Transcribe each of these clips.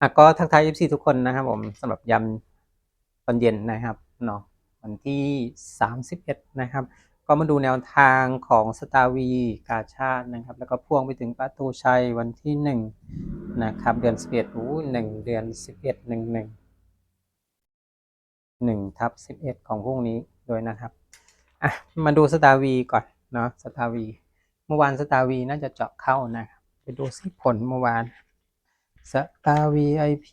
อะก็ทักทาย FC ทุกคนนะครับผมสำหรับยำตอนเย็นนะครับเนาะวันที่ 31 นะครับ ก็มาดูแนวทางของสตาร์วีกาชาตินะครับ แล้วก็พ่วงไปถึงประตูชัยวันที่ 1 นะครับ เดือน 11อู้หนึ่งเดือน 11 1 1 1ทับ11 ของพรุ่งนี้ด้วยนะครับอะมาดูสตาร์วีก่อนเนาะสตาร์วี เมื่อวานสตาร์วีน่าจะเจาะเข้านะครับไปดูสิผลเมื่อวาน สตาร์ VIP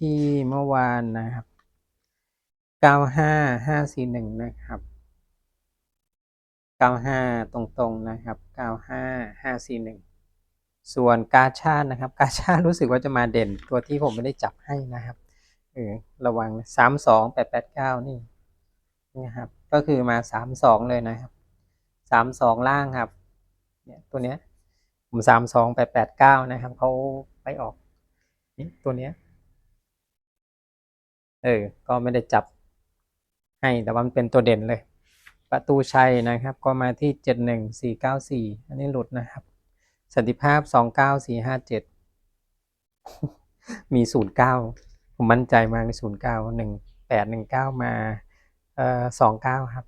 เมื่อวานนะครับ 95541 นะครับ 95 ตรงๆนะครับ 95541 ส่วนกาชาดนะครับ กาชาดรู้สึกว่าจะมาเด่น ตัวที่ผมไม่ได้จับให้นะครับเออระวัง 32889 นี่นะครับ ก็คือมา 32 เลยนะครับ 32 ล่างครับ เนี่ยตัวเนี้ยผม 32889 นะครับเขาไปออก ตัวเนี้ย เออ ก็ไม่ได้จับให้แต่ว่ามันเป็นตัวเด่นเลย ประตูชัยนะครับ ก็มาที่เจ็ดหนึ่งสี่เก้าสี่อันนี้หลุดนะครับ สันติภาพสองเก้าสี่ห้าเจ็ดมีศูนย์เก้าผมมั่นใจมากในศูนย์เก้าหนึ่งแปดหนึ่งเก้ามาเอ่อสองเก้าครับ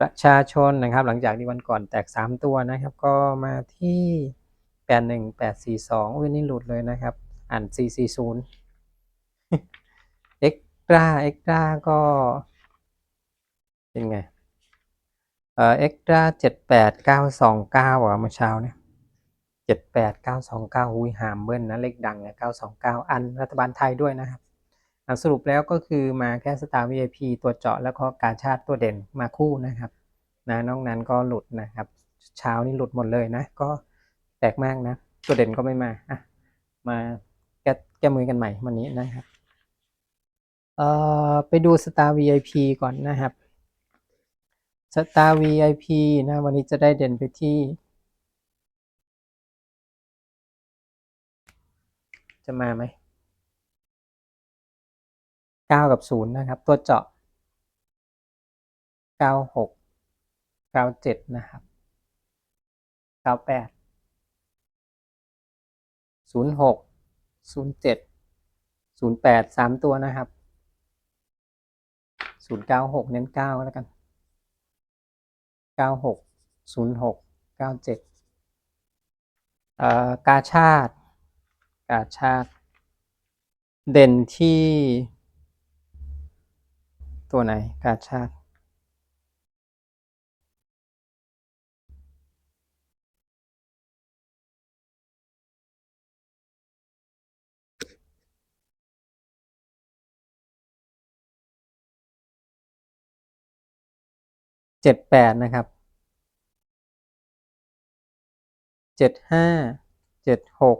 ประชาชนนะครับ หลังจากที่วันก่อนแตกสามตัวนะครับ ก็มาที่แปดหนึ่งแปดสี่สองอุ้ยนี่หลุดเลยนะครับ อ่านสี่สี่ศูนย์เอ็กตร้าเอ็กตราก็ เป็นไง เอ่อเอ็กตราเจ็ดแปดเก้าสองเก้าอะเมื่อเช้าเนี่ยเจ็ดแปดเก้าสองเก้าหุยหามเบิ้ลนะ เลขดังอะเก้าสองเก้าอันรัฐบาลไทยด้วยนะครับสรุปแล้วก็คือมาแค่สตาร์ VIP ตัวเจาะแล้วก็การชาติตัวเด่นมาคู่นะครับนะนอกนั้นก็หลุดนะครับ เช้านี่หลุดหมดเลยนะ ก็แปลกมากนะ ตัวเด่นก็ไม่มาอะมา แก้มือกันใหม่วันนี้นะครับเอ่อไปดู Star VIP ก่อนนะครับ Star VIP นะวันนี้จะได้เด่นไปที่จะมาไหมเก้ากับศูนย์นะครับ ตัวเจาะเก้าหกเก้าเจ็ดนะครับเก้าแปด ศูนย์เจ็ดศูนย์แปดสามตัวนะครับศูนย์เก้าหกเน้นเก้าแล้วกันเก้าหกศูนย์หกเก้าเจ็ดเอ่อกาชาติกาชาติ เด่นที่ตัวไหนกาชาติ เจ็ดแปดนะครับเจ็ดห้าเจ็ดหก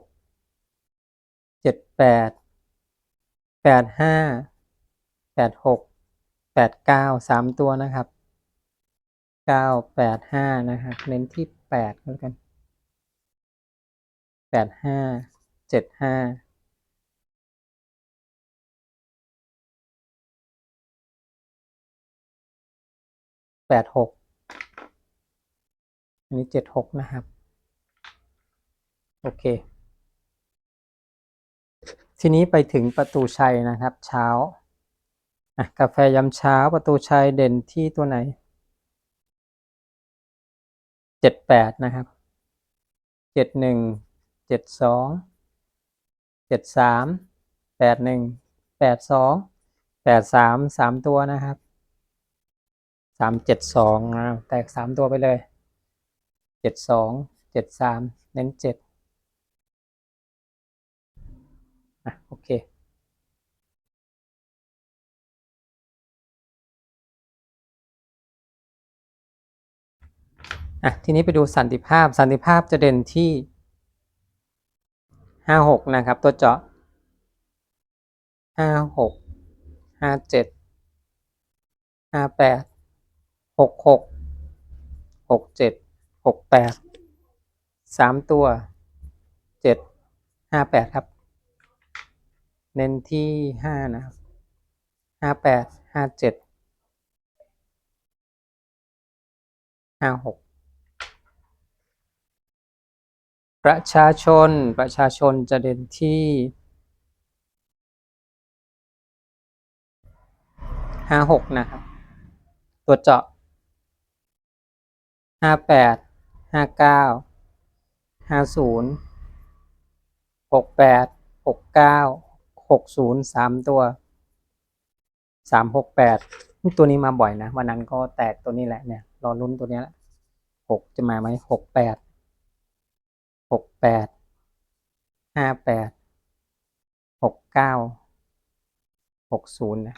เจ็ดแปดแปดห้าแปดหกแปดเก้าสามตัวนะครับเก้าแปดห้านะครับเน้นที่แปดแล้วกันแปดห้าเจ็ดห้า แปดหกอันนี้เจ็ดหกนะครับ โอเค ทีนี้ไปถึงประตูชัยนะครับ เช้า อะ กาแฟยามเช้าประตูชัยเด่นที่ตัวไหนเจ็ดแปดนะครับเจ็ดหนึ่งเจ็ดสองเจ็ดสามแปดหนึ่งแปดสองแปดสามสามตัวนะครับ สามเจ็ดสองนะแตกสามตัวไปเลยเจ็ดสองเจ็ดสามเน้นเจ็ดอะโอเคอะทีนี้ไปดูสันติภาพสันติภาพจะเด่นที่ห้าหกนะครับ ตัวเจาะห้าหกห้าเจ็ดห้าแปด หกหกหกเจ็ดหกแปดสามตัวเจ็ดห้าแปดครับ เน้นที่ห้านะครับห้าแปดห้าเจ็ดห้าหกประชาชนประชาชนจะเด่นที่ห้าหกนะครับ ตัวเจาะ ห้าแปดห้าเก้าห้าศูนย์หกแปดหกเก้าหกศูนย์สามตัวสามหกแปดตัวนี้มาบ่อยนะ วันนั้นก็แตกตัวนี้แหละเนี่ย รอลุ้นตัวนี้แหละหกจะมาไหมหกแปดหกแปดห้าแปดหกเก้าหกศูนย์นะ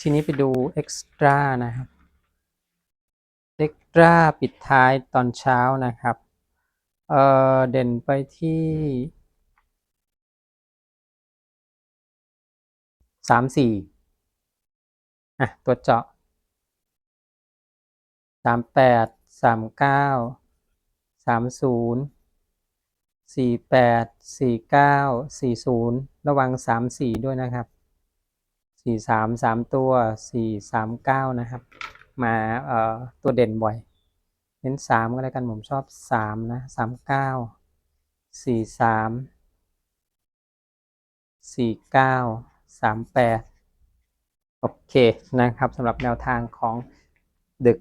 ทีนี้ไปดูเอ็กซ์ตร้านะครับ เอ็กตราปิดท้ายตอนเช้านะครับ เอ่อเด่นไปที่สามสี่อะ ตัวเจาะสามแปดสามเก้าสามศูนย์สี่แปดสี่เก้าสี่ศูนย์ระวังสามสี่ด้วยนะครับสี่สามสามตัวสี่สามเก้านะครับ มาตัวเด่นบ่อย เน้นสามก็แล้วกันผมชอบสามนะสามเก้าสี่สามสี่เก้าสามแปดโอเคนะครับสำหรับแนวทางของดึก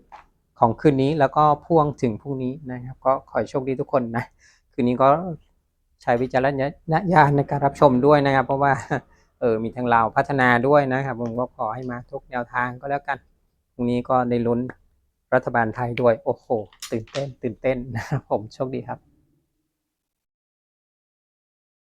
ของคืนนี้แล้วก็พ่วงถึงพรุ่งนี้นะครับ ก็ขอให้โชคดีทุกคนนะ คืนนี้ก็ใช้วิจารณญาณในการรับชมด้วยนะครับ เพราะว่าเออมีทางเราพัฒนาด้วยนะครับ ผมก็ขอให้มาทุกแนวทางก็แล้วกัน รุ่งนี้ก็ได้ลุ้นรัฐบาลไทยด้วย โอ้โห ตื่นเต้น ตื่นเต้นนะครับผม โชคดีครับ